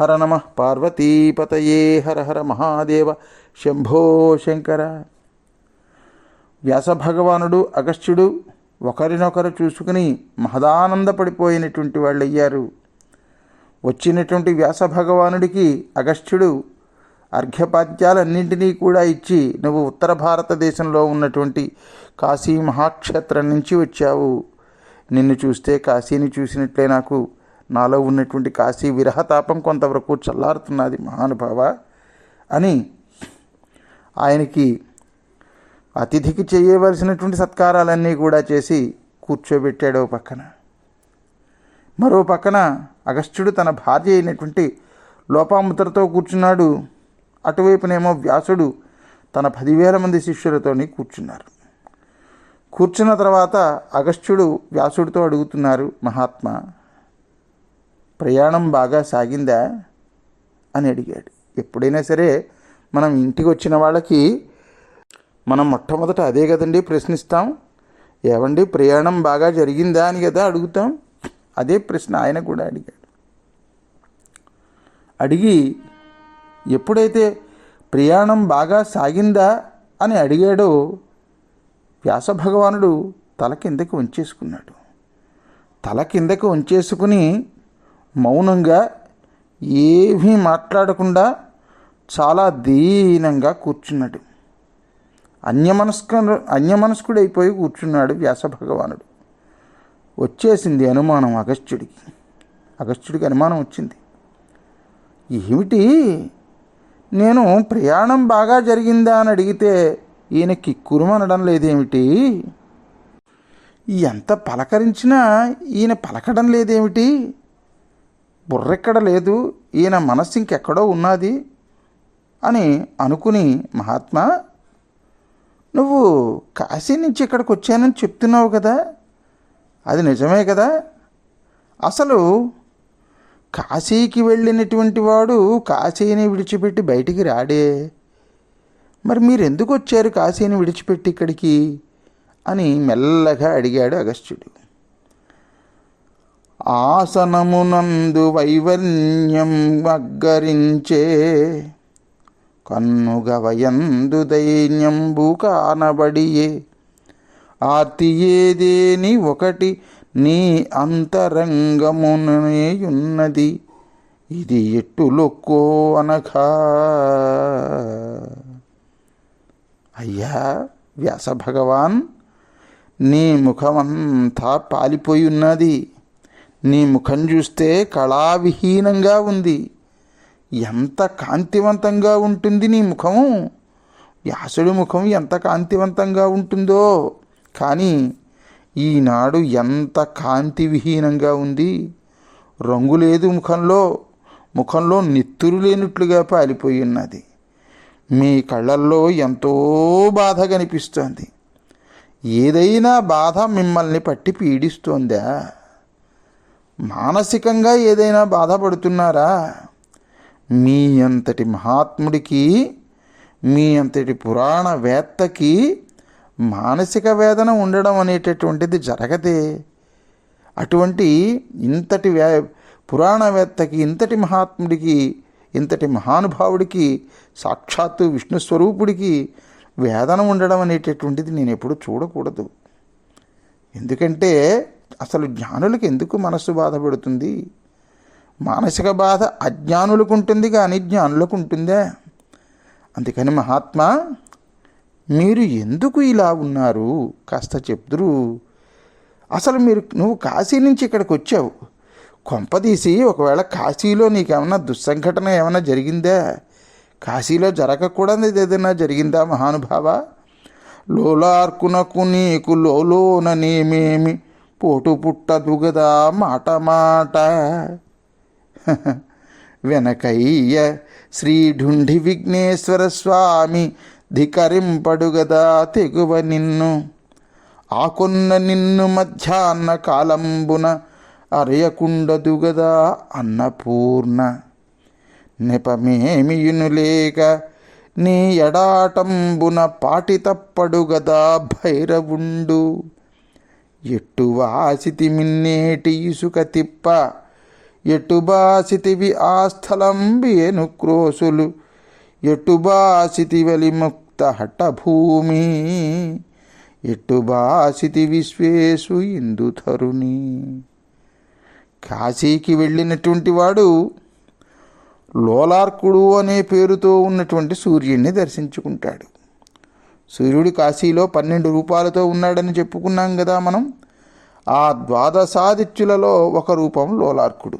హర నమ పార్వతీపతయే హర హర మహాదేవ శంభో శంకర. వ్యాసభగవానుడు అగస్త్యుడు ఒకరినొకరు చూసుకుని మహదానందపడిపోయినటువంటి వాళ్ళు అయ్యారు వచ్చినటువంటి వ్యాస భగవానుడికి అగస్త్యుడు అర్ఘ్యపాద్యాలన్నింటినీ కూడా ఇచ్చి నువ్వు ఉత్తర భారతదేశంలో ఉన్నటువంటి కాశీ మహాక్షేత్రం నుంచి వచ్చావు. నిన్ను చూస్తే కాశీని చూసినట్లే నాకు నాలో ఉన్నటువంటి కాశీ విరహతాపం కొంతవరకు చల్లారుతున్నది మహానుభావ అని ఆయనకి అతిథికి చేయవలసినటువంటి సత్కారాలన్నీ కూడా చేసి కూర్చోబెట్టాడు పక్కన. మరో పక్కన అగస్త్యుడు తన భార్య అయినటువంటి లోపాముద్రతో కూర్చున్నాడు. అటువైపునేమో వ్యాసుడు తన పదివేల మంది శిష్యులతోని కూర్చున్నారు. కూర్చున్న తర్వాత అగస్త్యుడు వ్యాసుడితో అడుగుతున్నారు మహాత్మా ప్రయాణం బాగా సాగిందా అని అడిగాడు. ఎప్పుడైనా సరే మనం ఇంటికి వచ్చిన వాళ్ళకి మనం మొట్టమొదట అదే కదండి ప్రశ్నిస్తాం. ఏమండి ప్రయాణం బాగా జరిగిందా అని కదా అడుగుతాం. అదే ప్రశ్న ఆయన కూడా అడిగాడు. అడిగి ఎప్పుడైతే ప్రయాణం బాగా సాగిందా అని అడిగాడో వ్యాస భగవానుడు తల కిందకి వంచేసుకున్నాడు తల కిందకి వంచేసుకుని మౌనంగా ఏమీ మాట్లాడకుండా చాలా దీనంగా కూర్చున్నాడు. అన్యమనస్క అన్యమనస్కుడైపోయి కూర్చున్నాడు వ్యాస భగవానుడు. వచ్చేసింది అనుమానం అగస్త్యుడికి. అగస్త్యుడికి అనుమానం వచ్చింది. ఏమిటి? నేను ప్రయాణం బాగా జరిగిందా అని అడిగితే ఈయన కిక్కురుమనడం లేదేమిటి? ఎంత పలకరించినా ఈయన పలకడం లేదేమిటి? బుర్రెక్కడ లేదు ఈయన మనస్సు ఇంకెక్కడో ఉన్నది అని అనుకుని మహాత్మా నువ్వు కాశీ నుంచి ఇక్కడికి వచ్చానని చెప్తున్నావు కదా అది నిజమే కదా? అసలు కాశీకి వెళ్ళినటువంటి వాడు కాశీని విడిచిపెట్టి బయటికి రాడే. మరి మీరు ఎందుకు వచ్చారు కాశీని విడిచిపెట్టి ఇక్కడికి? అని మెల్లగా అడిగాడు అగస్త్యుడు. ఆసనమునందు వైవల్యం వగ్గరించే కన్నుగవయందు దైన్యంబు కానబడియే. ఆర్తియేదేని ఒకటి నీ అంతరంగమునేయున్నది. ఇది ఎట్టులొక్కో అనగా. అయ్యా వ్యాస భగవాన్ నీ ముఖమంతా పాలిపోయి ఉన్నది నీ ముఖం చూస్తే కళావిహీనంగా ఉంది. ఎంత కాంతివంతంగా ఉంటుంది నీ ముఖము? వ్యాసుడి ముఖం ఎంత కాంతివంతంగా ఉంటుందో. కానీ ఈనాడు ఎంత కాంతి విహీనంగా ఉంది. రంగు లేదు ముఖంలో. ముఖంలో నిత్తురు లేనట్లుగా పాలిపోయి ఉన్నది. మీ కళ్ళల్లో ఎంతో బాధ కనిపిస్తోంది. ఏదైనా బాధ మిమ్మల్ని పట్టి పీడిస్తోందా? మానసికంగా ఏదైనా బాధపడుతున్నారా? మీ అంతటి మహాత్ముడికి మీ అంతటి పురాణవేత్తకి మానసిక వేదన ఉండడం అనేటటువంటిది జరగదే. అటువంటి ఇంతటి వే పురాణవేత్తకి ఇంతటి మహాత్ముడికి ఇంతటి మహానుభావుడికి సాక్షాత్తు విష్ణు స్వరూపుడికి వేదన ఉండడం అనేటటువంటిది నేను ఎప్పుడు చూడకూడదు. ఎందుకంటే అసలు జ్ఞానులకు ఎందుకు మనస్సు బాధపడుతుంది మానసిక బాధ అజ్ఞానులకు ఉంటుంది కానీ జ్ఞానులకు ఉంటుందా అందుకని మహాత్మా మీరు ఎందుకు ఇలా ఉన్నారు? కాస్త చెప్తురు అసలు మీరు నువ్వు కాశీ నుంచి ఇక్కడికి వచ్చావు. కొంపదీసి ఒకవేళ కాశీలో నీకేమన్నా దుస్సంఘటన ఏమైనా జరిగిందా? కాశీలో జరగకూడదు ఏదైనా జరిగిందా మహానుభావ? లోలార్కునకు నీకు లోలోన నేమేమి? పోటు పుట్టదు గదా మాట మాట. వెనకయ్య శ్రీఢుండి విఘ్నేశ్వర స్వామి ధికరింపడు గదా తెగువ నిన్ను. ఆకొన్న నిన్ను మధ్యాహ్న కాలంబున అరయకుండదు గదా అన్నపూర్ణ. నెపమేమియును లేక నీ ఎడాటంబున పాటి తప్పడు గదా భైరవుండు. ఎట్టువాసితి మిన్నేటి ఇసుక తిప్ప ఎటుబాసితివి ఆ స్థలంబియను క్రోసులు ఎటు బాసితి వలిముక్త హఠభూమి ఎటు విశ్వేశు ఇందుధరుని కాశీకి వెళ్ళినటువంటి వాడు లోలార్కుడు అనే పేరుతో ఉన్నటువంటి సూర్యుడిని దర్శించుకుంటాడు. సూర్యుడు కాశీలో పన్నెండు రూపాలతో ఉన్నాడని చెప్పుకున్నాం కదా మనం. ఆ ద్వాదశాదిత్యులలో ఒక రూపం లోలార్కుడు.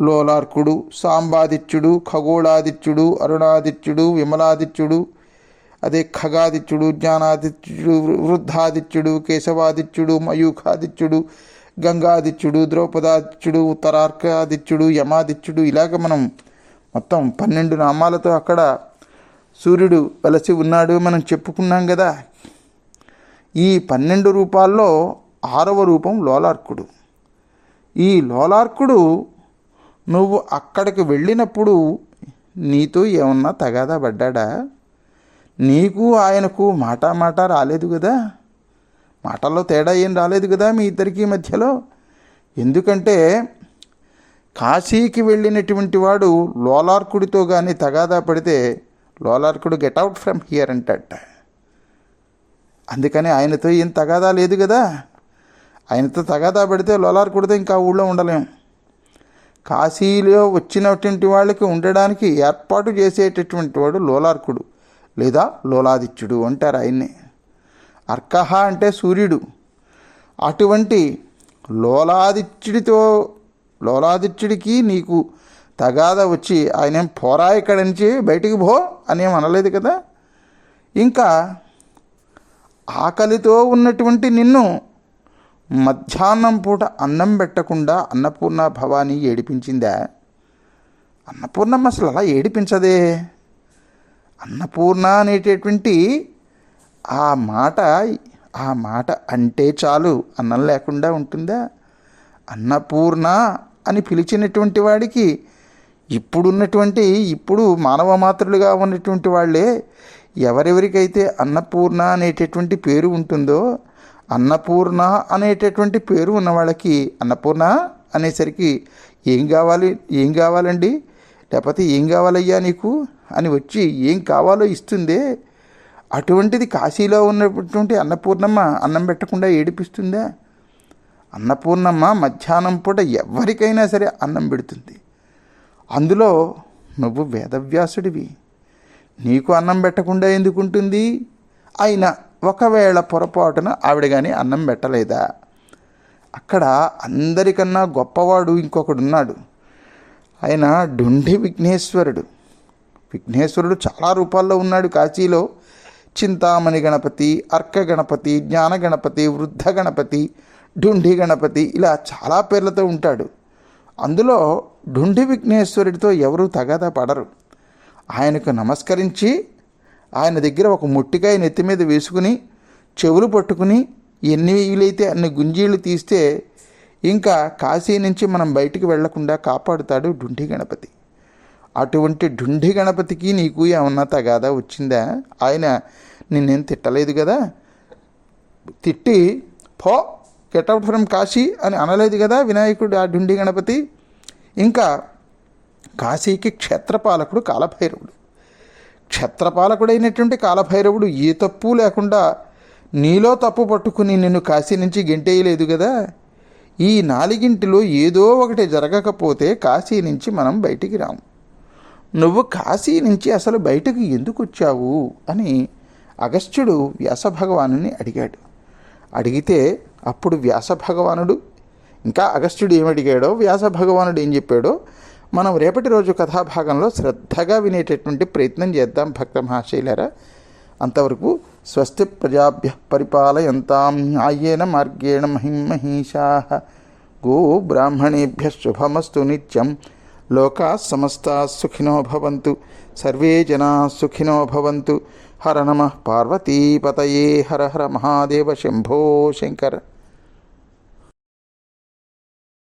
లోలార్కుడు సాంబాదిత్యుడు ఖగోళాదిత్యుడు అరుణాదిత్యుడు విమలాదిత్యుడు అదే ఖగాదిత్యుడు జ్ఞానాదిత్యుడు వృద్ధాదిత్యుడు కేశవాదిత్యుడు మయూఖాదిత్యుడు గంగాదిత్యుడు ద్రౌపదాదిత్యుడు ఉత్తరార్కాదిత్యుడు యమాదిత్యుడు ఇలాగ మనం మొత్తం పన్నెండు నామాలతో అక్కడ సూర్యుడు వలసి ఉన్నాడు మనం చెప్పుకున్నాం కదా. ఈ పన్నెండు రూపాల్లో ఆరవ రూపం లోలార్కుడు. ఈ లోలార్కుడు నువ్వు అక్కడికి వెళ్ళినప్పుడు నీతో ఏమన్నా తగాదా పడ్డాడా? నీకు ఆయనకు మాట మాట రాలేదు కదా? మాటల్లో తేడా ఏం రాలేదు కదా మీ ఇద్దరికి మధ్యలో? ఎందుకంటే కాశీకి వెళ్ళినటువంటి వాడు లోలార్కుడితో కానీ తగాదా పడితే లోలార్కుడు గెట్ అవుట్ ఫ్రమ్ హియర్ అంటట. అందుకని ఆయనతో ఏం తగాదా లేదు కదా. ఆయనతో తగాదా పెడితే లోలార్కుడితో ఇంకా ఊళ్ళో ఉండలేం. కాశీలో వచ్చినటువంటి వాళ్ళకి ఉండడానికి ఏర్పాటు చేసేటటువంటి వాడు లోలార్కుడు. లేదా లోలాదిత్యుడు అంటారు ఆయన్ని. అర్కహ అంటే సూర్యుడు. అటువంటి లోలాదిత్యుడితో లోలాదిత్యుడికి నీకు తగాద వచ్చి ఆయన ఏం పోరా ఇక్కడి నుంచి? బయటికి పో అని ఏం అనలేదు కదా? ఇంకా ఆకలితో ఉన్నటువంటి నిన్ను మధ్యాహ్నం పూట అన్నం పెట్టకుండా అన్నపూర్ణ భవాని ఏడిపించిందా? అన్నపూర్ణమ్మ అసలు అలా ఏడిపించదే. అన్నపూర్ణ అనేటటువంటి ఆ మాట ఆ మాట అంటే చాలు అన్నం లేకుండా ఉంటుందా? అన్నపూర్ణ అని పిలిచినటువంటి వాడికి ఇప్పుడున్నటువంటి ఇప్పుడు మానవ మాతృలుగా ఉన్నటువంటి వాళ్ళే ఎవరెవరికైతే అన్నపూర్ణ అనేటటువంటి పేరు ఉంటుందో అన్నపూర్ణ అనేటటువంటి పేరు ఉన్న వాళ్ళకి అన్నపూర్ణ అనేసరికి ఏం కావాలి ఏం కావాలండి? లేకపోతే ఏం కావాలయ్యా నీకు? అని వచ్చి ఏం కావాలో ఇస్తుందే? అటువంటిది కాశీలో ఉన్నటువంటి అన్నపూర్ణమ్మ అన్నం పెట్టకుండా ఏడిపిస్తుందా? అన్నపూర్ణమ్మ మధ్యాహ్నం పూట ఎవరికైనా సరే అన్నం పెడుతుంది. అందులో నువ్వు వేదవ్యాసుడివి. నీకు అన్నం పెట్టకుండా ఎందుకుంటుంది? అయినా ఒకవేళ పొరపాటున ఆవిడ కానీ అన్నం పెట్టలేదా? అక్కడ అందరికన్నా గొప్పవాడు ఇంకొకడున్నాడు. ఆయన డుండి విఘ్నేశ్వరుడు. విఘ్నేశ్వరుడు చాలా రూపాల్లో ఉన్నాడు కాశీలో. చింతామణి గణపతి అర్క గణపతి జ్ఞాన గణపతి వృద్ధ గణపతి డుండి గణపతి ఇలా చాలా పేర్లతో ఉంటాడు. అందులో డుండి విఘ్నేశ్వరుడితో ఎవరు తగాదా పడరు. ఆయనకు నమస్కరించి ఆయన దగ్గర ఒక ముట్టికాయ నెత్తి మీద వేసుకుని చెవులు పట్టుకుని ఎన్ని వీలైతే అన్ని గుంజీళ్ళు తీస్తే ఇంకా కాశీ నుంచి మనం బయటికి వెళ్ళకుండా కాపాడుతాడు డుండి గణపతి. అటువంటి ఢుండి గణపతికి నీకు ఏమన్నా తగాదా వచ్చిందా? ఆయన నిన్నేం తిట్టలేదు కదా? తిట్టి పో గెట్అవుట్ ఫ్రమ్ కాశీ అని అనలేదు కదా వినాయకుడు ఆ ఢుండి గణపతి? ఇంకా కాశీకి క్షేత్రపాలకుడు కాలభైరవుడు. క్షేత్రపాలకుడైనటువంటి కాలభైరవుడు ఏ తప్పు లేకుండా నీలో తప్పు పట్టుకుని నిన్ను కాశీ నుంచి గెంటేయలేదు కదా ఈ నాలుగింటిలో ఏదో ఒకటి జరగకపోతే కాశీ నుంచి మనం బయటికి రాము. నువ్వు కాశీ నుంచి అసలు బయటకు ఎందుకు వచ్చావు? అని అగస్త్యుడు వ్యాసభగవాను అడిగాడు. అడిగితే అప్పుడు వ్యాస భగవానుడు ఇంకా అగస్త్యుడు ఏమడిగాడో వ్యాస భగవానుడు ఏం చెప్పాడో మనం రేపటి రోజు కథాభాగంలో శ్రద్ధగా వినేటటువంటి ప్రయత్నం చేద్దాం భక్త మహాశైలరా. అంతవరకు స్వస్తి ప్రజాభ్య పరిపాలయంతాం న్యాయేన మార్గేణ మహిమహీషా గో బ్రాహ్మణేభ్య శుభమస్తు నిత్యం. లోకా సమస్తా సుఖినో భవంతు. సర్వే జనా సుఖినో భవంతు. హర నమ పార్వతీపతయే. హర హర మహాదేవ శంభో శంకర.